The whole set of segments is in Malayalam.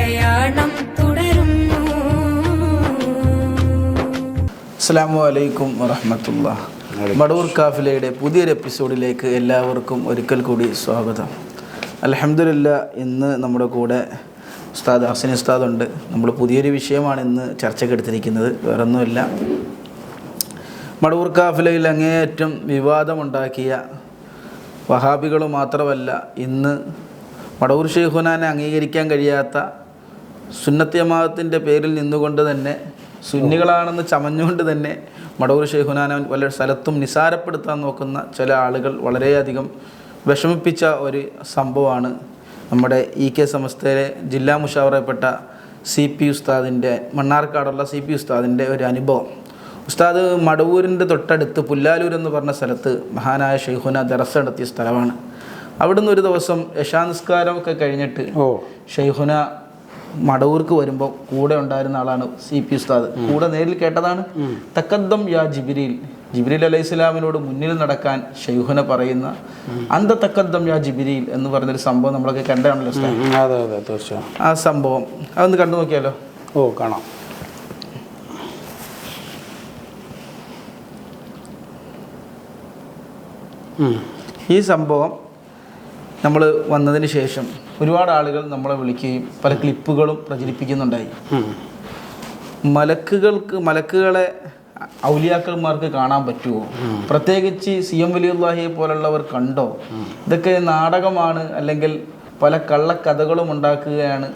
പ്രയാണം തുടരുന്നു. അസ്സാം വലൈക്കും വറഹമത്തുള്ള. മടൂർ കാഫിലയുടെ പുതിയൊരു എപ്പിസോഡിലേക്ക് എല്ലാവർക്കും ഒരിക്കൽ കൂടി സ്വാഗതം. അലഹമില്ല ഇന്ന് നമ്മുടെ കൂടെ ഉസ്താദ് ഹസൻ ഉസ്താദുണ്ട്. നമ്മൾ പുതിയൊരു വിഷയമാണ് ഇന്ന് ചർച്ചക്കെടുത്തിരിക്കുന്നത് വേറൊന്നുമില്ല. മടൂർ കാഫിലയിൽ അങ്ങേയറ്റം വിവാദമുണ്ടാക്കിയ വഹാബികൾ മാത്രമല്ല ഇന്ന് മടൂർ ഷെയ്ഖുനാനെ അംഗീകരിക്കാൻ കഴിയാത്ത സുന്നത്ത് ജമാഅത്തിന്റെ പേരിൽ നിന്നുകൊണ്ട് തന്നെ സുന്നികളാണെന്ന് ചമഞ്ഞുകൊണ്ട് തന്നെ മടവൂർ ഷെയ്ഖുനാനെ വല്ല സ്ഥലത്തും നിസാരപ്പെടുത്താൻ നോക്കുന്ന ചില ആളുകൾ വളരെയധികം വിഷമിപ്പിച്ച ഒരു സംഭവമാണ് നമ്മുടെ ഇ കെ സമസ്തയിലെ ജില്ലാ മുഷാവറപ്പെട്ട സി പി ഉസ്താദിന്റെ മണ്ണാർക്കാടുള്ള സി പി ഉസ്താദിന്റെ ഒരു അനുഭവം. ഉസ്താദ് മടവൂരിന്റെ തൊട്ടടുത്ത് പുല്ലാലൂർ എന്ന് പറഞ്ഞ സ്ഥലത്ത് മഹാനായ ഷെയ്ഖുന ദറസ് നടത്തിയ സ്ഥലമാണ്. അവിടുന്ന് ഒരു ദിവസം യശാനിസ്കാരമൊക്കെ കഴിഞ്ഞിട്ട് ഓ. ഷെയ്ഖുന മടവൂർക്ക് വരുമ്പോൾ കൂടെ ഉണ്ടായിരുന്ന ആളാണ് സി പി ഉസ്താദ്. കൂടെ നേരിൽ കേട്ടതാണ്. തക്കദ്ദം യാ ജിബിരിൽ. ജിബിരിൽ അലൈഹി സ്വലാമിനോട് മുന്നിൽ നടക്കാൻ ഷെയ്ഹുന പറയുന്ന അന്ത തക്കദ്ദം യാ ജിബിരിൽ എന്ന് പറഞ്ഞൊരു സംഭവം നമ്മളൊക്കെ തീർച്ചയായും. ആ സംഭവം. അതൊന്ന് കണ്ടു നോക്കിയാലോ? ഓ കാണാം. ഈ സംഭവം നമ്മൾ വന്നതിന് ശേഷം ഒരുപാട് ആളുകൾ നമ്മളെ വിളിക്കുകയും പല ക്ലിപ്പുകളും പ്രചരിപ്പിക്കുന്നുണ്ടായി. മലക്കുകൾക്ക് മലക്കുകളെ ഔലിയാക്കന്മാർക്ക് കാണാൻ പറ്റുമോ? പ്രത്യേകിച്ച് സി എം വലിയുല്ലാഹിയെ പോലുള്ളവർ കണ്ടോ? ഇതൊക്കെ നാടകമാണ് അല്ലെങ്കിൽ പല കള്ളക്കഥകളും ഉണ്ടാക്കുകയാണ്.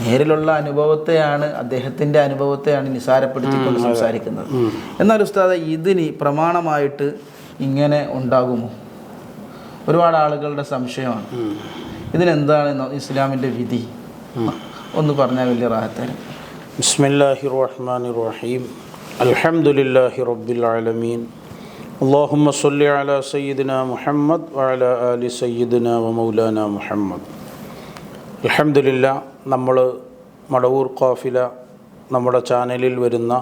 നേരിലുള്ള അനുഭവത്തെയാണ് അദ്ദേഹത്തിന്റെ അനുഭവത്തെയാണ് നിസാരപ്പെടുത്തിക്കൊണ്ട് സംസാരിക്കുന്നത്. എന്നാൽ ഉസ്താദ ഇതിന് പ്രമാണമായിട്ട് ഇങ്ങനെ ഉണ്ടാകുമോ? ഒരുപാട് ആളുകളുടെ സംശയമാണ്. ഇതിനെന്താണ് ന- ഇസ്ലാമിൻ്റെ വിധി ഒന്ന് പറഞ്ഞാൽ വലിയ റാഹത്തരം ബിസ്മില്ലാഹി റഹ്മാനി റഹീം അൽഹംദുലില്ലാഹി റബ്ബിൽ ആലമീൻ اللهم صل على سيدنا محمد وعلى آل سيدنا ومولانا محمد അൽഹംദുലില്ല നമ്മൾ മടവൂർ കാഫില നമ്മുടെ ചാനലിൽ വരുന്ന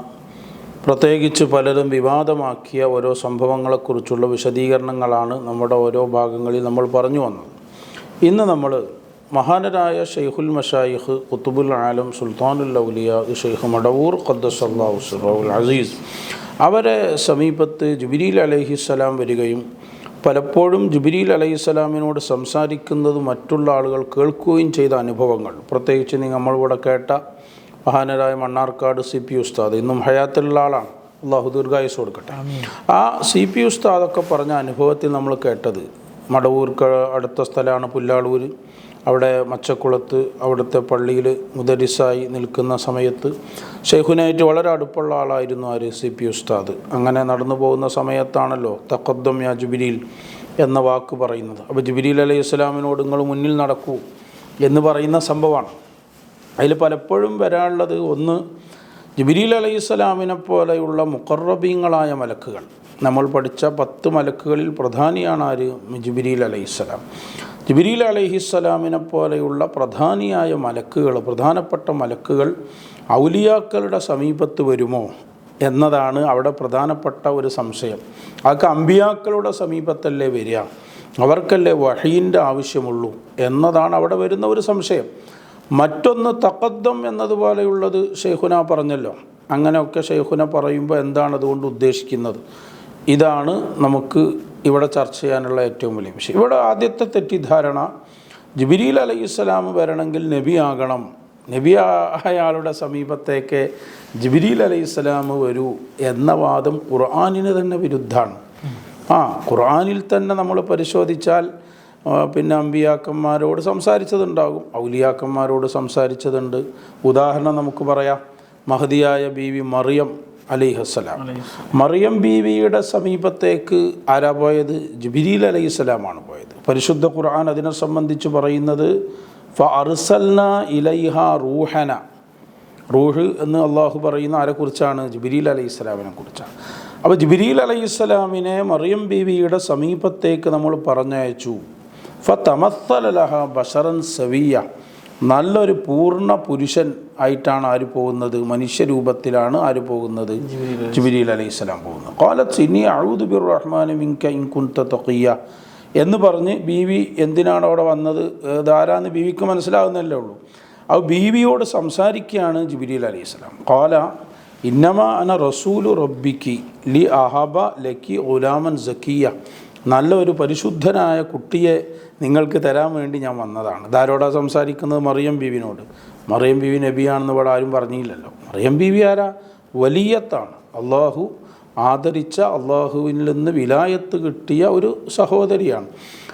പ്രത്യേകിച്ച് പലരും വിവാദമാക്കിയ ഓരോ സംഭവങ്ങളെക്കുറിച്ചുള്ള വിശദീകരണങ്ങളാണ് നമ്മുടെ ഓരോ ഭാഗങ്ങളിൽ നമ്മൾ പറഞ്ഞു വന്നത് ഇന്ന് നമ്മൾ മഹാനരായ ഷെയ്ഖുൽ മഷായിഖ് കുത്തുബുൽ ആലം സുൽത്താനുൽ ഔലിയ ഷെയ്ഖ് മടവൂർ ഖദ്ദസല്ലാഹു അസീസ്. അവരെ സമീപത്ത് ജുബിരിൽ അലൈഹിസ്സലാം വരികയും പലപ്പോഴും ജുബിരിൽ അലൈഹിസ്സലാമിനോട് സംസാരിക്കുന്നത് മറ്റുള്ള ആളുകൾ കേൾക്കുകയും ചെയ്ത അനുഭവങ്ങൾ. പ്രത്യേകിച്ച് നമ്മളിവിടെ കേട്ട മഹാനരായ മണ്ണാർക്കാട് സി പി ഉസ്താദ് ഇന്നും ഹയാത്തിലുള്ള ആളാണ്. അള്ളാഹു ദീർഘായുസ് കൊടുക്കട്ടെ. ആ സി പി ഉസ്താദൊക്കെ പറഞ്ഞ അനുഭവത്തിൽ നമ്മൾ കേട്ടത് മടവൂർക്ക് അടുത്ത സ്ഥലമാണ് പുല്ലാളൂർ അവിടെ മച്ചക്കുളത്ത് അവിടുത്തെ പള്ളിയിൽ മുദരിസായി നിൽക്കുന്ന സമയത്ത് ഷെയ്ഖുനായിട്ട് വളരെ അടുപ്പുള്ള ആളായിരുന്നു ആര് സി പി ഉസ്താദ്. അങ്ങനെ നടന്നു പോകുന്ന സമയത്താണല്ലോ തക്കദ്ദം യാ ജുബിരിൽ എന്ന വാക്ക് പറയുന്നത്. അപ്പോൾ ജുബിരിൽ അലൈഹി ഇസ്ലാമിനോട് നിങ്ങൾ മുന്നിൽ നടക്കൂ എന്ന് പറയുന്ന സംഭവമാണ്. അതിൽ പലപ്പോഴും വരാനുള്ളത് ഒന്ന് ജിബിരിൽ അലൈഹി ഇസ്ലാമിനെ പോലെയുള്ള മുക്കറബീങ്ങളായ മലക്കുകൾ. നമ്മൾ പഠിച്ച പത്ത് മലക്കുകളിൽ പ്രധാനിയാണ് ആര്? ജിബിരിൽ അലൈഹിസ്സലാം. ജിബിരിൽ അലഹിസ്സലാമിനെ പോലെയുള്ള പ്രധാനിയായ മലക്കുകൾ പ്രധാനപ്പെട്ട മലക്കുകൾ ഔലിയാക്കളുടെ സമീപത്ത് വരുമോ എന്നതാണ് അവിടെ പ്രധാനപ്പെട്ട ഒരു സംശയം. അതൊക്കെ അമ്പിയാക്കളുടെ സമീപത്തല്ലേ വരിക? അവർക്കല്ലേ വഹീന്റെ ആവശ്യമുള്ളൂ എന്നതാണ് അവിടെ വരുന്ന ഒരു സംശയം. മറ്റൊന്ന് തക്കദ്ദം എന്നതുപോലെയുള്ളത് ഷെയ്ഖുന പറഞ്ഞല്ലോ. അങ്ങനെയൊക്കെ ഷെയ്ഖുന പറയുമ്പോൾ എന്താണ് അതുകൊണ്ട് ഉദ്ദേശിക്കുന്നത്? ഇതാണ് നമുക്ക് ഇവിടെ ചർച്ച ചെയ്യാനുള്ള ഏറ്റവും വലിയ വിഷയം. ഇവിടെ ആദ്യത്തെ തെറ്റിദ്ധാരണ ജിബിരിൽ അലൈഹിസ്സലാം വരണമെങ്കിൽ നബി ആകണം. നബി അയാളുടെ സമീപത്തേക്ക് ജിബിരിൽ അലൈഹിസ്സലാം വരൂ എന്ന വാദം ഖുർആാനിന് തന്നെ വിരുദ്ധമാണ്. ആ ഖുർആാനിൽ തന്നെ നമ്മൾ പരിശോധിച്ചാൽ പിന്നെ അമ്പിയാക്കന്മാരോട് സംസാരിച്ചതുണ്ടാകും ഔലിയാക്കന്മാരോട് സംസാരിച്ചതുണ്ട്. ഉദാഹരണം നമുക്ക് പറയാം മഹദിയായ ബീവി മറിയം അലിഹസ്സലാം മറിയം ബീവിയുടെ സമീപത്തേക്ക് ആരാ പോയത്? ജിബിരിൽ അലൈഹിസ്സലാമാണ് പോയത്. പരിശുദ്ധ ഖുർആൻ അതിനെ സംബന്ധിച്ച് പറയുന്നത് ഫ അർസൽന ഇലൈഹ റൂഹന. റൂഹ് എന്ന് അള്ളാഹു പറയുന്ന ആരെക്കുറിച്ചാണ് ജിബിരിൽ അലൈഹി സ്വലാമിനെ കുറിച്ചാണ്. അപ്പോൾ ജിബിരിൽ അലൈഹിസ്സലാമിനെ മറിയം ബീവിയുടെ സമീപത്തേക്ക് നമ്മൾ പറഞ്ഞയച്ചു. ഫ തമസ്സലഹ ബഷറൻ സവിയ. നല്ലൊരു പൂർണ പുരുഷൻ ആയിട്ടാണ് ആര് പോകുന്നത്? മനുഷ്യരൂപത്തിലാണ് ആര് പോകുന്നത്? ജിബിരിൽ അലൈഹി സ്വലാം പോകുന്നത്. കോലത്ത് ഇനി അഴുദ് ബിർ റഹ്മാൻ മിങ്ക ഇൻകുന്ത തൊക്കിയ എന്ന് പറഞ്ഞ് ബീവി എന്തിനാണ് അവിടെ വന്നത്? ധാരാന്ന് ബീവിക്ക് മനസ്സിലാകുന്നല്ലേ ഉള്ളൂ. അത് ബീവിയോട് സംസാരിക്കുകയാണ് ജിബിരിൽ അലൈഹി സ്വലാം കോല ഇന്നമ അന റസൂലു റബ്ബിക്ക് ലി അഹബ ലക്കി ഉലാമൻ സക്കിയ നല്ല ഒരു പരിശുദ്ധനായ കുട്ടിയെ നിങ്ങൾക്ക് തരാൻ വേണ്ടി ഞാൻ വന്നതാണ്. ഇതാരോടാ സംസാരിക്കുന്നത്? മറിയം ബീവിനോട്. മറിയം ബീവി നബിയാണെന്ന് ഇവിടെ ആരും പറഞ്ഞില്ലല്ലോ. മറിയം ബീവി ആരാ? വലിയത്താണ്. അള്ളാഹു ആദരിച്ച അള്ളാഹുവിൽ നിന്ന് വിലായത്ത് കിട്ടിയ ഒരു സഹോദരിയാണ്.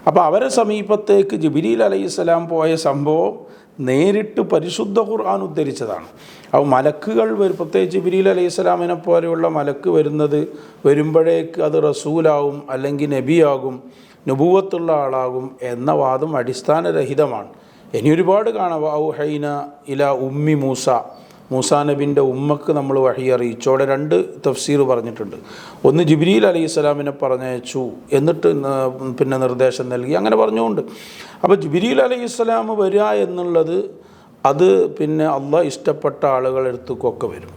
അപ്പോൾ അവരെ സമീപത്തേക്ക് ജിബിരിൽ അലൈഹിസ്സലാം പോയ സംഭവം നേരിട്ട് പരിശുദ്ധ ഖുർആൻ ഉദ്ധരിച്ചതാണ്. അപ്പോൾ മലക്കുകൾ വരും പ്രത്യേകിച്ച് ജിബിരിൽ അലൈഹിസ്സലാമിനെ പോലെയുള്ള മലക്ക് വരുന്നത് വരുമ്പോഴേക്ക് അത് റസൂലാവും അല്ലെങ്കിൽ നബിയാകും നുബൂവത്തുള്ള ആളാകും എന്ന വാദം അടിസ്ഥാനരഹിതമാണ്. ഇനി ഒരുപാട് കാണാം. ഔ ഹൈന ഇല ഉമ്മി മൂസ. മൂസാ നബിന്റെ ഉമ്മക്ക് നമ്മൾ വഴി അറിയിച്ചു. അവിടെ രണ്ട് തഫ്സീർ പറഞ്ഞിട്ടുണ്ട്. ഒന്ന് ജിബ്രീൽ അലൈഹി സ്വലാമിനെ പറഞ്ഞയച്ചു എന്നിട്ട് പിന്നെ നിർദ്ദേശം നൽകി. അങ്ങനെ പറഞ്ഞുകൊണ്ട്. അപ്പോൾ ജിബ്രീൽ അലൈഹി സ്വലാം വരിക എന്നുള്ളത് അത് പിന്നെ അള്ളാഹ് ഇഷ്ടപ്പെട്ട ആളുകളെടുത്തേക്കൊക്കെ വരും.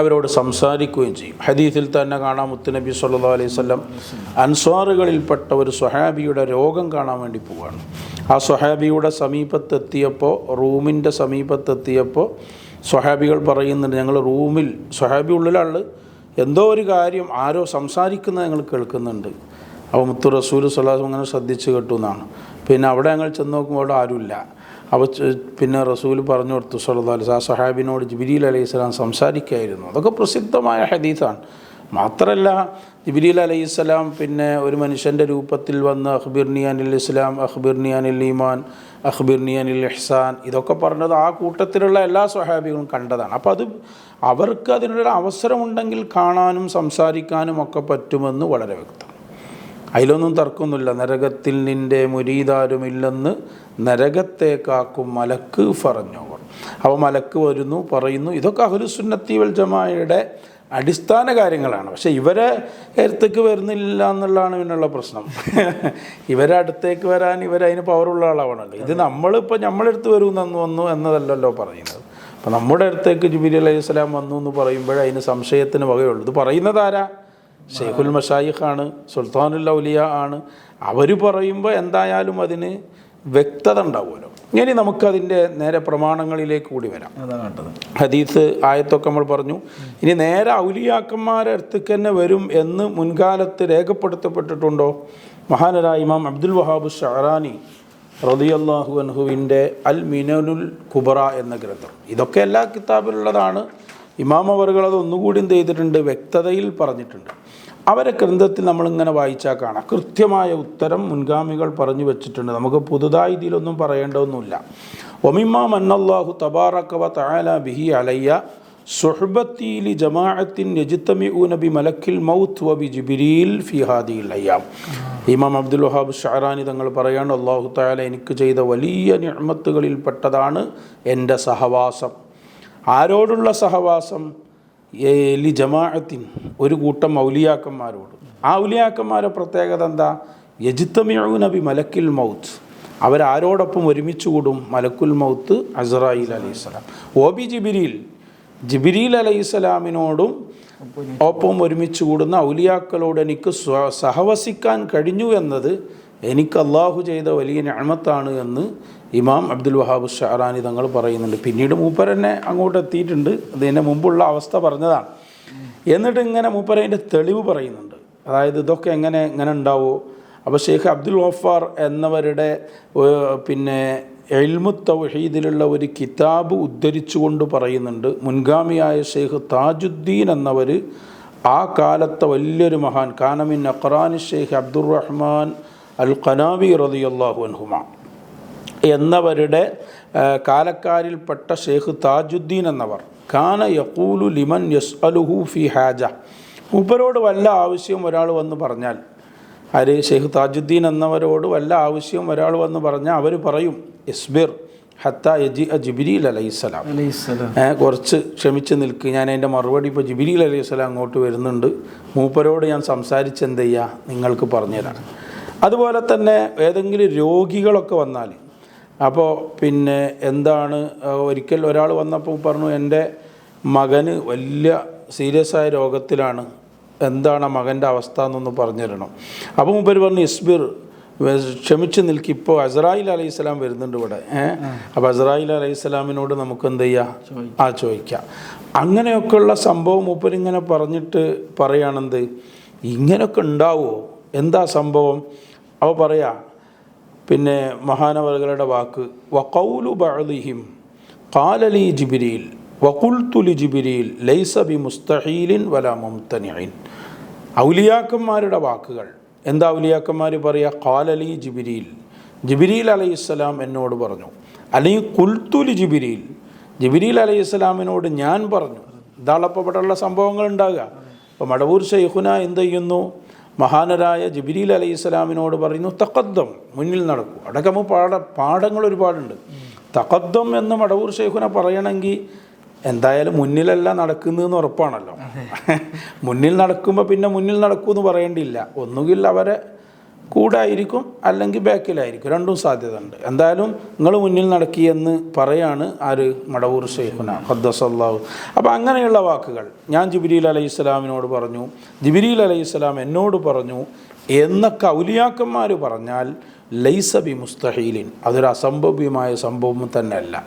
അവരോട് സംസാരിക്കുകയും ചെയ്യും. ഹദീസിൽ തന്നെ കാണാം മുത്തുനബി സല്ലാ അലൈഹി സ്വല്ലം അൻസ്വാറുകളിൽപ്പെട്ട ഒരു സ്വഹാബിയുടെ രോഗം കാണാൻ വേണ്ടി പോവുകയാണ് ആ സ്വഹാബിയുടെ സമീപത്തെത്തിയപ്പോൾ റൂമിന്റെ സമീപത്തെത്തിയപ്പോൾ സ്വഹാബികൾ പറയുന്നുണ്ട് ഞങ്ങൾ റൂമിൽ സ്വഹാബി ഉള്ളിലാൾ എന്തോ ഒരു കാര്യം ആരോ സംസാരിക്കുന്നത് ഞങ്ങൾ കേൾക്കുന്നുണ്ട്. അപ്പോൾ മുത്തു റസൂൽ സ്വലാസം അങ്ങനെ ശ്രദ്ധിച്ച് കേട്ടു എന്നാണ്. പിന്നെ അവിടെ ഞങ്ങൾ ചെന്ന് നോക്കുമ്പോൾ അവിടെ ആരുമില്ല. അപ്പോൾ പിന്നെ റസൂൽ പറഞ്ഞു കൊടുത്തു വസല്ലം ആ സഹാബിനോട് ജിബിരിൽ അലൈഹി സ്വലാം സംസാരിക്കായിരുന്നു. അതൊക്കെ പ്രസിദ്ധമായ ഹദീസാണ്. മാത്രമല്ല ജിബിരിൽ അലൈഹി സ്വലാം പിന്നെ ഒരു മനുഷ്യന്റെ രൂപത്തിൽ വന്ന് അഖ്ബിർനി അനിൽ ഇസ്ലാം അഖ്ബിർനി അനിൽ ഈമാൻ അഖ്ബിർനി അനിൽ ഇഹ്സാൻ ഇതൊക്കെ പറഞ്ഞത് ആ കൂട്ടത്തിലുള്ള എല്ലാ സ്വഹാബികളും കണ്ടതാണ്. അപ്പോൾ അത് അവർക്ക് അതിനൊരു അവസരമുണ്ടെങ്കിൽ കാണാനും സംസാരിക്കാനും ഒക്കെ പറ്റുമെന്ന് വളരെ വ്യക്തം. അതിലൊന്നും തർക്കമൊന്നുമില്ല. നരകത്തിൽ നിന്റെ മുരീതാരുമില്ലെന്ന് കാക്കും മലക്ക് പറഞ്ഞോവർ അപ്പോൾ മലക്ക് വരുന്നു പറയുന്നു ഇതൊക്കെ അഹുലുസുന്നത്തി വൽ ജമായയുടെ അടിസ്ഥാന കാര്യങ്ങളാണ്. പക്ഷെ ഇവരെ അടുത്തേക്ക് വരുന്നില്ല എന്നുള്ളതാണ് ഇതിനുള്ള പ്രശ്നം. ഇവരെ അടുത്തേക്ക് വരാൻ ഇവരതിന് പവറുള്ള ആളാവണല്ലോ. ഇത് നമ്മളിപ്പോൾ നമ്മളെടുത്ത് വരും എന്ന് വന്നു എന്നതല്ലല്ലോ പറയുന്നത്. അപ്പോൾ നമ്മുടെ അടുത്തേക്ക് ജിബിലി അലൈഹി സ്വലാം വന്നു എന്ന് പറയുമ്പോൾ അതിന് സംശയത്തിന് വകയുള്ളൂ. ഇത് പറയുന്നത് ആരാ? ഷെയ്ഖുൽ മഷായിഖാണ് സുൽത്താനുൽ ഔലിയ ആണ്. അവർ പറയുമ്പോൾ എന്തായാലും അതിന് വ്യക്തത ഉണ്ടാവുമല്ലോ. ഇനി നമുക്കതിന്റെ നേരെ പ്രമാണങ്ങളിലേക്ക് കൂടി വരാം. ഹദീസ് ആയത്തൊക്കെ നമ്മൾ പറഞ്ഞു. ഇനി നേരെ ഔലിയാക്കന്മാരെ അടുത്തേക്ക് തന്നെ വരും എന്ന് മുൻകാലത്ത് രേഖപ്പെടുത്തപ്പെട്ടിട്ടുണ്ടോ? മഹാനരായ ഇമാം അബ്ദുൽ വഹാബ് ഷഹറാനി റളിയല്ലാഹു അൻഹുവിന്റെ അൽ മിനനുൽ കുബറ എന്ന ഗ്രന്ഥം. ഇതൊക്കെ എല്ലാ കിതാബിലുള്ളതാണ്. ഇമാം അവർകൾ അത് ഒന്നുകൂടി എന്ത് ചെയ്തിട്ടുണ്ട്? വ്യക്തതയിൽ പറഞ്ഞിട്ടുണ്ട്. അവരെ ഗ്രന്ഥത്തിൽ നമ്മളിങ്ങനെ വായിച്ചാൽ കാണാം. കൃത്യമായ ഉത്തരം മുൻഗാമികൾ പറഞ്ഞു വെച്ചിട്ടുണ്ട്. നമുക്ക് പുതുതായി ഇതിലൊന്നും പറയേണ്ടതൊന്നുമില്ല. ഒമിമാ മന്നല്ലാഹു തബാറക്കവ താല ബിഹി അലയ്യ സുഹബത്തിലി ജമാഅത്തിൻ രജിത്തമി നബി മലക്കിൽ മൗത്ത് വബി ബി ജിബിരിൽ ഫി ഹാദിൽ അയ്യാം. ഇമാം അബ്ദുൽ വഹാബ് ഷാറാനി തങ്ങൾ പറയാണ് അള്ളാഹു താല എനിക്ക് ചെയ്ത വലിയ നിഅമത്തുകളിൽപ്പെട്ടതാണ് എന്റെ സഹവാസം. ആരോടുള്ള സഹവാസം? ലി ജമാഅത്തിൻ ഒരു കൂട്ടം ഔലിയാക്കന്മാരോട്. ആ ഔലിയാക്കന്മാരെ പ്രത്യേകത എന്താ? യജിത്തമിഴു നബി മലക്കിൽ മൗത്ത്. അവരാരോടൊപ്പം ഒരുമിച്ച് കൂടും മലക്കുൽ മൗത്ത് അസറായിൽ അലൈഹിസ്സലാം ഒ ബി ജിബിരിൽ ജിബിരിൽ അലൈഹിസ്സലാമിനോടും ഒപ്പം ഒരുമിച്ച് കൂടുന്ന ഔലിയാക്കളോട് എനിക്ക് സഹവസിക്കാൻ കഴിഞ്ഞു എന്നത് എനിക്ക് അള്ളാഹു ചെയ്ത വലിയ ഞാമത്താണ് എന്ന് ഇമാം അബ്ദുൽ വഹാബ് ഷഹറാനി തങ്ങൾ പറയുന്നുണ്ട്. പിന്നീട് മൂപ്പർ തന്നെ അങ്ങോട്ട് എത്തിയിട്ടുണ്ട്. അതിന്റെ മുമ്പുള്ള അവസ്ഥ പറഞ്ഞതാണ്. എന്നിട്ട് ഇങ്ങനെ മൂപ്പരതിന്റെ തെളിവ് പറയുന്നുണ്ട്. അതായത് ഇതൊക്കെ എങ്ങനെ എങ്ങനെ ഉണ്ടാവുമോ അപ്പോൾ ഷെയ്ഖ് അബ്ദുൽ വഫാർ എന്നവരുടെ പിന്നെ എൽമു തൗഹീദിലുള്ള ഒരു കിതാബ് ഉദ്ധരിച്ചുകൊണ്ട് പറയുന്നുണ്ട്. മുൻഗാമിയായ ഷെയ്ഖ് താജുദ്ദീൻ എന്നവർ ആ കാലത്തെ വലിയൊരു മഹാൻ. കാനമിൻ അഖ്റാൻ ഷെയ്ഖ് അബ്ദുറഹ്മാൻ അൽ ഖനാബി റളിയല്ലാഹു അൻഹുമ. എന്നവരുടെ കാലക്കാരിൽപ്പെട്ട ഷെയ്ഖ് താജുദ്ദീൻ എന്നവർ കാന യക്കൂലു ലിമൻ യസ് അലുഹു ഫി ഹാജ. മൂപ്പരോട് വല്ല ആവശ്യം ഒരാൾ വന്ന് പറഞ്ഞാൽ ആര്? ഷെയ്ഖ് താജുദ്ദീൻ എന്നവരോട് വല്ല ആവശ്യം ഒരാൾ വന്ന് പറഞ്ഞാൽ അവർ പറയും ഇസ്ബിർ ഹത്ത യജി ജിബിരിൽ അലൈഹിസ്സലാം അലൈഹിസ്സലാം കുറച്ച് ക്ഷമിച്ച് നിൽക്കുക ഞാൻ അതിന്റെ മറുപടി ഇപ്പോൾ ജിബിരിൽ അലൈഹി സ്വലാം അങ്ങോട്ട് വരുന്നുണ്ട്. മൂപ്പരോട് ഞാൻ സംസാരിച്ചെന്ത് ചെയ്യുക നിങ്ങൾക്ക് പറഞ്ഞുതരാം. അതുപോലെ തന്നെ ഏതെങ്കിലും രോഗികളൊക്കെ വന്നാൽ അപ്പോൾ പിന്നെ എന്താണ് ഒരിക്കൽ ഒരാൾ വന്നപ്പോൾ പറഞ്ഞു എന്റെ മകന് വലിയ സീരിയസ് ആയ രോഗത്തിലാണ് എന്താണ് മകന്റെ അവസ്ഥ എന്നൊന്ന് പറഞ്ഞു തരണം. അപ്പോൾ മുമ്പേ പറഞ്ഞു ഇസ്ബിർ ക്ഷമിച്ച് നിൽക്കി ഇപ്പോൾ അസറായിൽ അലൈഹി സ്വലാം വരുന്നുണ്ട് ഇവിടെ ഏഹ് അപ്പോൾ അസറായിൽ അലൈഹി സ്വലാമിനോട് നമുക്ക് എന്ത് ചെയ്യാം? ആ ചോദിക്കാം. അങ്ങനെയൊക്കെയുള്ള സംഭവം മൂപ്പരിങ്ങനെ പറഞ്ഞിട്ട് പറയുകയാണെന്ത് ഇങ്ങനെയൊക്കെ ഉണ്ടാവുമോ എന്താ സംഭവം? അവ പറയാ പിന്നെ മഹാനവറുകളുടെ വാക്ക് വക്കൗലു ബഅലിഹിം കാലലി ജിബിരിയിൽ വകുൽത്തുലി ജിബിരിയിൽ ലൈസ ബി മുസ്തഹീലിൻ വല മുംതനിഇൻ. ഔലിയാക്കന്മാരുടെ വാക്കുകൾ. എന്താ ഔലിയാക്കന്മാർ പറയുക കാലലി ജിബിരിയിൽ ജിബിരിയിൽ അലൈഹിസ്സലാം എന്നോട് പറഞ്ഞു. അല്ലെങ്കിൽ കുൽത്തുലി ജിബിരിയിൽ ജിബിരിയിൽ അലൈഹിസ്സലാമിനോട് ഞാൻ പറഞ്ഞു. ഇതാളപ്പോൾ ഇവിടെയുള്ള സംഭവങ്ങൾ ഉണ്ടാകുക അപ്പോൾ മടവൂർ ഷെയ്ഖുന എന്ത് ചെയ്യുന്നു? മഹാനരായ ജിബിരിൽ അലൈഹി സ്വലാമിനോട് പറയുന്നു തക്കദ്ദം മുന്നിൽ നടക്കൂ. അടക്കമ പാട പാഠ പാഠങ്ങൾ ഒരുപാടുണ്ട്. തക്കദ്ദം എന്ന് മടവൂർ ഷെയ്ഖുന പറയണമെങ്കിൽ എന്തായാലും മുന്നിലല്ല നടക്കുന്നതെന്ന് ഉറപ്പാണല്ലോ. മുന്നിൽ നടക്കുമ്പോൾ പിന്നെ മുന്നിൽ നടക്കൂ എന്ന് പറയേണ്ടിയില്ല. ഒന്നുകിൽ അവരെ കൂടെ ആയിരിക്കും അല്ലെങ്കിൽ ബാക്കിലായിരിക്കും. രണ്ടും സാധ്യത ഉണ്ട് എന്തായാലും നിങ്ങൾ മുന്നിൽ നടക്കിയെന്ന് പറയാണ് ആര്? മടവൂർ ഷെയ്ഖുന ഹദ്ദസല്ലാഹു അപ്പോൾ അങ്ങനെയുള്ള വാക്കുകൾ ഞാൻ ജിബിരിൽ അലൈഹി സ്വലാമിനോട് പറഞ്ഞു ജിബിരിൽ അലൈഹി സ്വലാം എന്നോട് പറഞ്ഞു എന്നൊക്കെ കൗലിയാക്കന്മാർ പറഞ്ഞാൽ ലൈസബി മുസ്തഹീലിൻ. അതൊരു അസംഭവ്യമായ സംഭവം തന്നെയല്ല.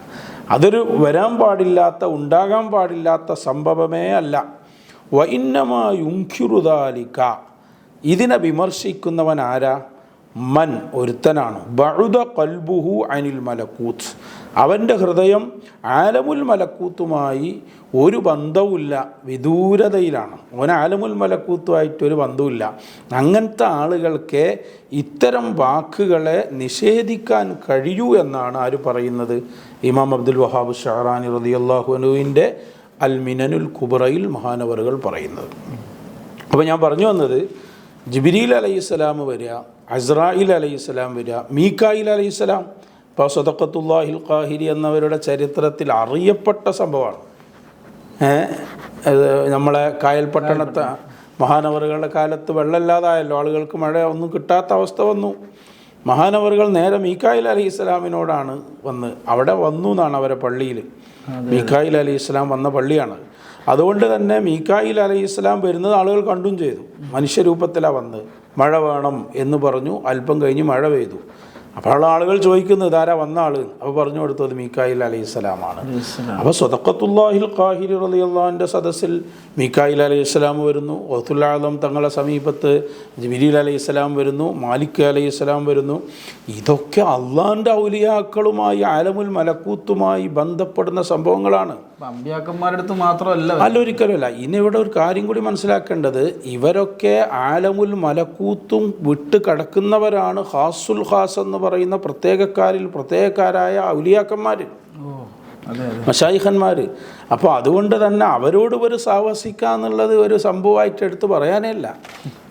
അതൊരു വരാൻ പാടില്ലാത്ത ഉണ്ടാകാൻ പാടില്ലാത്ത സംഭവമേ അല്ല. വൈന്നമായുഖിറുദാലിക്ക ഇതിനെ വിമർശിക്കുന്നവൻ ആരാ? മൻ ഒരുത്തനാണ്. ബഴുദ കൽബുഹു അനിൽ മലക്കൂത്ത്. അവന്റെ ഹൃദയം ആലമുൽ മലക്കൂത്തുമായി ഒരു ബന്ധവുമില്ല വിദൂരതയിലാണ്. അവൻ ആലമുൽ മലക്കൂത്തുമായിട്ടൊരു ബന്ധവുമില്ല. അങ്ങനത്തെ ആളുകൾക്ക് ഇത്തരം വാക്കുകളെ നിഷേധിക്കാൻ കഴിയൂ എന്നാണ് ആര് പറയുന്നത്? ഇമാം അബ്ദുൽ വഹാബ് ഷഹറാനി റതിയല്ലാഹുനുവിന്റെ അൽ മിനനുൽ കുബറയിൽ മഹാനവറുകൾ പറയുന്നത്. അപ്പോൾ ഞാൻ പറഞ്ഞു വന്നത് ജിബിരിൽ അലൈഹിസ്സലാം വരിക അസ്രായിൽ അലൈഹിസ്സലാം വരിക മീക്കായിൽ അലൈഹിസ്സലാം ഇപ്പോൾ സദക്കത്തുല്ലാഹിൽ ഖാഹിരി എന്നവരുടെ ചരിത്രത്തിൽ അറിയപ്പെട്ട സംഭവമാണ്. നമ്മളെ കായൽ പട്ടണത്തെ മഹാനവറുകളുടെ കാലത്ത് വെള്ളമില്ലാതായല്ലോ ആളുകൾക്ക് മഴ ഒന്നും കിട്ടാത്ത അവസ്ഥ വന്നു. മഹാനവറുകൾ നേരെ മീക്കായിൽ അലി ഇസ്ലാമിനോടാണ് വന്ന്. അവിടെ വന്നു എന്നാണ് അവരെ പള്ളിയിൽ മീക്കായിൽ അലി ഇസ്ലാം വന്ന പള്ളിയാണ്. അതുകൊണ്ട് തന്നെ മീക്കായിൽ അലൈഹി ഇസ്ലാം വരുന്നത് ആളുകൾ കണ്ടും ചെയ്തു. മനുഷ്യരൂപത്തിലാണ് വന്ന് മഴ വേണം എന്ന് പറഞ്ഞു. അല്പം കഴിഞ്ഞ് മഴ പെയ്തു. അപ്പോൾ ആളുകൾ ചോദിക്കുന്നത് ഇതാരാ വന്ന ആൾ? അപ്പോൾ പറഞ്ഞു കൊടുത്തത് മീക്കായിൽ അലൈഹി സ്വലാമാണ് അപ്പോൾ സ്വതക്കത്തുല്ലാഹിൽ ഖാഹിരി റളിയല്ലാഹുവിന്റെ സദസ്സിൽ മീക്കായിൽ അലൈഹിസ്സലാം വരുന്നു ഒത്തുല്ലാദം തങ്ങളുടെ സമീപത്ത് ജിബിരിൽ അലൈഹി സ്വലാം വരുന്നു മാലിക് അലൈഹിസ്സലാം വരുന്നു. ഇതൊക്കെ അള്ളാഹിന്റെ ഔലിയാക്കളുമായി ആലമുൽ മലക്കൂത്തുമായി ബന്ധപ്പെടുന്ന സംഭവങ്ങളാണ്. അമ്പ്യാക്കന്മാരുടെ അടുത്ത് മാത്രമല്ല അല്ല ഒരിക്കലുമല്ല ഇനി ഇവിടെ ഒരു കാര്യം കൂടി മനസ്സിലാക്കേണ്ടത് ഇവരൊക്കെ ആലമുൽ മലക്കൂത്തും വിട്ട് കടക്കുന്നവരാണ് ഹാസുൽ ഹാസ് എന്ന് പറയുന്ന പ്രത്യേകക്കാരിൽ പ്രത്യേകക്കാരായ ഔലിയാക്കന്മാർ മഷായിഖന്മാർ അപ്പോൾ അതുകൊണ്ട് തന്നെ അവരോട് ഒരു സാഹസിക്കുക എന്നുള്ളത് ഒരു സംഭവമായിട്ട് എടുത്ത് പറയാനേ ഇല്ല.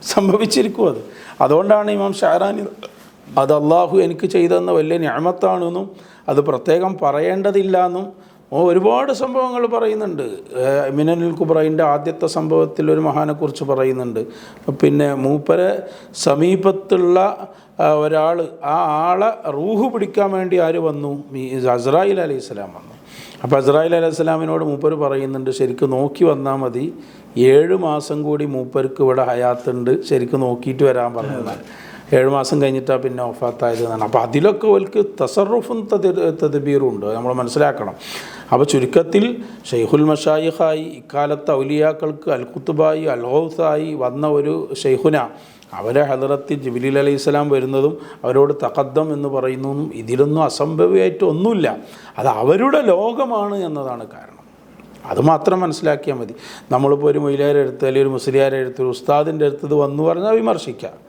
സംഭവിച്ചിരിക്കും അത്. അതുകൊണ്ടാണ് ഇമാം ഷാരാനി അത് അള്ളാഹു എനിക്ക് ചെയ്തെന്ന വലിയ ഞാമത്താണെന്നും അത് പ്രത്യേകം പറയേണ്ടതില്ല എന്നും ഒരുപാട് സംഭവങ്ങൾ പറയുന്നുണ്ട്. മിനനിൽ കുബ്രൈന്റെ ആദ്യത്തെ സംഭവത്തിൽ ഒരു മഹാനെക്കുറിച്ച് പറയുന്നുണ്ട്. പിന്നെ മൂപ്പരെ സമീപത്തുള്ള ഒരാൾ ആ ആളെ റൂഹ് പിടിക്കാൻ വേണ്ടി ആര് വന്നു? അസ്രായിൽ അലൈഹി സ്വലാം വന്നു. അപ്പോൾ അസ്രായിൽ അലൈഹി സ്വലാമിനോട് മൂപ്പർ പറയുന്നുണ്ട് ശരിക്കും നോക്കി വന്നാൽ മതി. ഏഴ് മാസം കൂടി മൂപ്പർക്ക് ഇവിടെ ഹയാത്തുണ്ട് ശരിക്കും നോക്കിയിട്ട് വരാൻ പറഞ്ഞാൽ. ഏഴ് മാസം കഴിഞ്ഞിട്ടാണ് പിന്നെ ഓഫാത്തായത് എന്നാണ്. അപ്പോൾ അതിലൊക്കെ ഓൽക്ക് തസറുഫും തദബീറും ഉണ്ട് നമ്മൾ മനസ്സിലാക്കണം. അപ്പോൾ ചുരുക്കത്തിൽ ഷെയ്ഖുൽ മഷായിഹായി ഇക്കാലത്ത് ഔലിയാക്കൾക്ക് അൽ കുത്തുബായി അൽ ഹൗസായി വന്ന ഒരു ഷെയ്ഖുന അവരെ ഹലറത്തിൽ ജിബിലി അലൈഹി സ്വലാം വരുന്നതും അവരോട് തക്കദ്ദം എന്ന് പറയുന്നതും ഇതിലൊന്നും അസംഭവ്യമായിട്ട് ഒന്നുമില്ല. അത് അവരുടെ ലോകമാണ് എന്നതാണ് കാരണം. അത് മാത്രം മനസ്സിലാക്കിയാൽ മതി. നമ്മളിപ്പോൾ ഒരു മൊയിലാരെ അടുത്ത് അല്ലെങ്കിൽ ഒരു മുസ്ലിയാരെ അടുത്ത് ഒരു ഉസ്താദിന്റെ അടുത്ത് ഇത് വന്നു പറഞ്ഞാൽ വിമർശിക്കാം.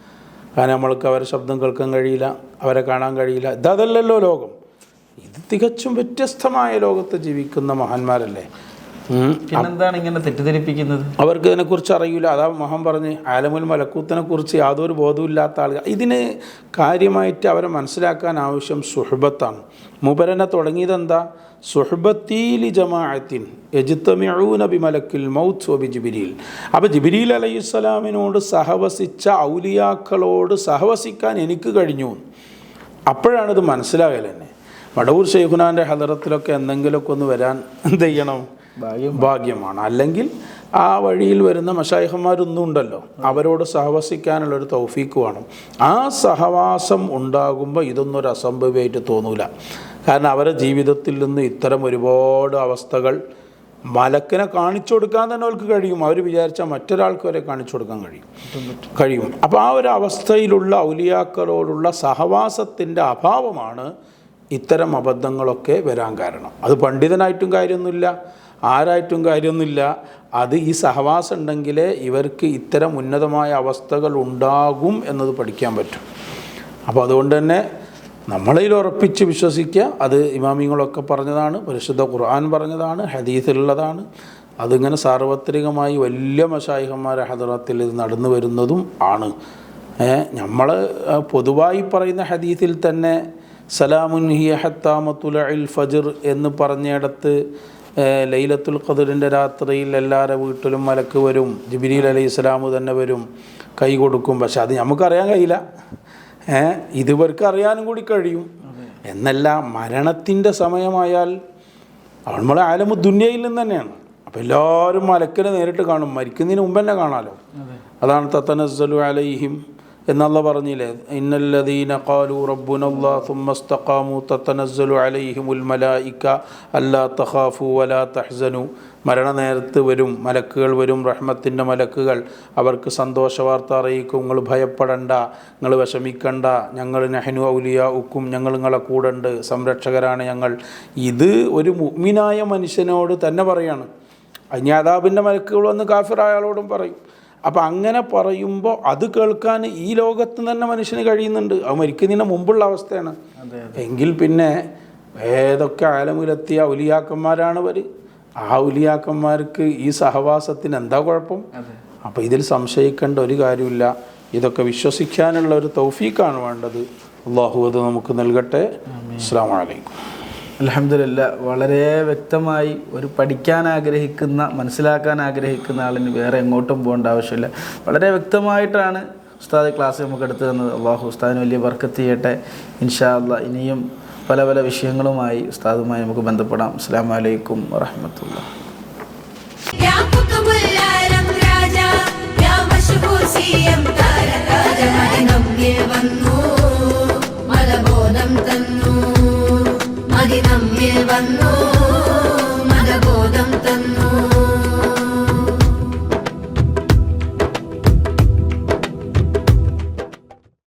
കാരണം നമ്മൾക്ക് അവരെ ശബ്ദം കേൾക്കാൻ കഴിയില്ല അവരെ കാണാൻ കഴിയില്ല. ഇതല്ലല്ലോ ലോകം. ഇത് തികച്ചും വ്യത്യസ്തമായ ലോകത്ത് ജീവിക്കുന്ന മഹാന്മാരല്ലേ? പിന്നെന്താണ് ഇങ്ങനെ തെറ്റിദ്ധരിപ്പിക്കുന്നത്? അവർക്ക് ഇതിനെക്കുറിച്ച് അറിയില്ല. അതാ മഹാൻ പറഞ്ഞ് ആലമുൽ മലക്കൂത്തിനെ കുറിച്ച് യാതൊരു ബോധമില്ലാത്ത ആളുകൾ. ഇതിന് കാര്യമായിട്ട് അവരെ മനസ്സിലാക്കാൻ ആവശ്യം സുഹൃബത്താണ് മുബരനെ തുടങ്ങിയത് എന്താ സുഹബത്തീലി ജമാഅത്തിൻ യജിത്തമിഊന ബി മലക്കിൽ മൗത്ത് വബി ജിബിരിയിൽ അപ്പോൾ ജിബിരിയിൽ അലൈഹിസ്സലാമിനോട് സഹവസിച്ച ഔലിയാക്കളോട് സഹവസിക്കാൻ എനിക്ക് കഴിഞ്ഞു. അപ്പോഴാണിത് മനസ്സിലാകൽ തന്നെ. വടവൂർ ഷെയ്ഖുനാന്റെ ഹദറത്തിലൊക്കെ എന്തെങ്കിലുമൊക്കെ ഒന്ന് വരാൻ എന്ത് ചെയ്യണം? ഭാഗ്യം ഭാഗ്യമാണ്. അല്ലെങ്കിൽ ആ വഴിയിൽ വരുന്ന മഷായിഹന്മാരൊന്നും ഉണ്ടല്ലോ. അവരോട് സഹവസിക്കാനുള്ളൊരു തൗഫീക്ക് വേണം. ആ സഹവാസം ഉണ്ടാകുമ്പോൾ ഇതൊന്നും ഒരു അസംഭവമായിട്ട് തോന്നൂല. കാരണം അവരുടെ ജീവിതത്തിൽ നിന്ന് ഇത്തരം ഒരുപാട് അവസ്ഥകൾ മലക്കിനെ കാണിച്ചു കൊടുക്കാൻ തന്നെ അവർക്ക് കഴിയും. അവർ വിചാരിച്ചാൽ മറ്റൊരാൾക്ക് വരെ കാണിച്ചു കൊടുക്കാൻ കഴിയും. കഴിയും. അപ്പോൾ ആ ഒരു അവസ്ഥയിലുള്ള ഔലിയാക്കളോടുള്ള സഹവാസത്തിന്റെ അഭാവമാണ് ഇത്തരം അബദ്ധങ്ങളൊക്കെ വരാൻ കാരണം. അത് പണ്ഡിതനായിട്ടും കാര്യമൊന്നുമില്ല ആരായിട്ടും കാര്യമൊന്നുമില്ല. അത് ഈ സഹവാസം ഉണ്ടെങ്കിലേ ഇവർക്ക് ഇത്തരം ഉന്നതമായ അവസ്ഥകൾ ഉണ്ടാകും എന്നത് പഠിക്കാൻ പറ്റും. അപ്പോൾ അതുകൊണ്ട് തന്നെ നമ്മളതിൽ ഉറപ്പിച്ച് വിശ്വസിക്കുക. അത് ഇമാമിങ്ങളൊക്കെ പറഞ്ഞതാണ് പരിശുദ്ധ ഖുർആൻ പറഞ്ഞതാണ് ഹദീസിലുള്ളതാണ്. അതിങ്ങനെ സാർവത്രികമായി വലിയ മഷായിഹന്മാരെ ഹദറത്തിൽ ഇത് നടന്നു വരുന്നതും ആണ്. നമ്മൾ പൊതുവായി പറയുന്ന ഹദീസിൽ തന്നെ സലാമുൻ ഹിയ ഹത്താമത്തുൽ അൽ ഫജർ എന്ന് പറഞ്ഞിടത്ത് ലൈലത്തുൽ ഖദറിന്റെ രാത്രിയിൽ എല്ലാവരുടെ വീട്ടിലും മലക്ക് വരും ജിബിരിൽ അലൈഹി ഇസ്ലാമു തന്നെ വരും കൈ കൊടുക്കും. പക്ഷെ അത് നമുക്കറിയാൻ കഴിയില്ല. ഇതുവർക്ക് അറിയാനും കൂടി കഴിയും. എന്നല്ല മരണത്തിന്റെ സമയമായാൽ നമ്മളെ ആലമു ദുന്യയിൽ നിന്ന് തന്നെയാണ് അപ്പോൾ എല്ലാവരും മലക്കിനെ നേരിട്ട് കാണും. മരിക്കുന്നതിന് മുമ്പ് തന്നെ കാണാമല്ലോ അതാണ് തത്തനസ്സലു അലൈഹിം എന്നുള്ള പറഞ്ഞില്ലേ? ഇന്നല്ലദീന ഖാലു റബ്ബുനല്ലാ തുമ്മസ്തഖാമു തതനസ്സലു അലൈഹിമുൽ മലായിക്ക അല്ലാ തഖാഫു വലാ തഹ്സനു. മരണനേരത്ത് വരും മലക്കുകൾ വരും റഹ്മത്തിന്റെ മലക്കുകൾ. അവർക്ക് സന്തോഷ വാർത്ത അറിയിക്കും. നിങ്ങൾ ഭയപ്പെടണ്ട നിങ്ങൾ വിഷമിക്കണ്ട. ഞങ്ങൾ നെഹനു ഔലിയ ഉക്കും ഞങ്ങൾ നിങ്ങളെ കൂടെണ്ട്. സംരക്ഷകരാണ് ഞങ്ങൾ. ഇത് ഒരു മുഗ്മിനായ മനുഷ്യനോട് തന്നെ പറയാണ്. അജ്ഞാതാബിന്റെ മലക്കുകൾ വന്ന് കാഫിറായ ആളോടും പറയും. അപ്പം അങ്ങനെ പറയുമ്പോൾ അത് കേൾക്കാൻ ഈ ലോകത്ത് തന്നെ മനുഷ്യന് കഴിയുന്നുണ്ട്. അത് മരിക്കുന്നതിന് മുമ്പുള്ള അവസ്ഥയാണ്. എങ്കിൽ പിന്നെ ഏതൊക്കെ ആലമിലെത്തിയ ഔലിയാക്കന്മാരാണ് അവർ ആ ഔലിയാക്കന്മാർക്ക് ഈ സഹവാസത്തിന് എന്താ കുഴപ്പം? അപ്പോൾ ഇതിൽ സംശയിക്കേണ്ട ഒരു കാര്യമില്ല. ഇതൊക്കെ വിശ്വസിക്കാനുള്ള ഒരു തൗഫീക്കാണ് വേണ്ടത്. അള്ളാഹു അത് നമുക്ക് നൽകട്ടെ. അസ്സാം വലൈക്കും അലഹമില്ല വളരെ വ്യക്തമായി ഒരു പഠിക്കാൻ ആഗ്രഹിക്കുന്ന മനസ്സിലാക്കാൻ ആഗ്രഹിക്കുന്ന ആളിന് വേറെ എങ്ങോട്ടും പോകേണ്ട ആവശ്യമില്ല. വളരെ വ്യക്തമായിട്ടാണ് ഉസ്താദ് ക്ലാസ് നമുക്ക് എടുത്തു തന്നത്. അള്ളാഹു ഉസ്താദിന് വലിയ ബർക്കത്ത് ചെയ്യട്ടെ. ഇൻഷാല്ല ഇനിയും പല പല വിഷയങ്ങളുമായി ഉസ്താദുമായി നമുക്ക് ബന്ധപ്പെടാം. അസ്സാം വലൈക്കും വറഹമത്തുള്ള. വന്നു മലബോധം തന്നു. മദിനമ്മിൽ വന്നു മതബോധം തന്നു.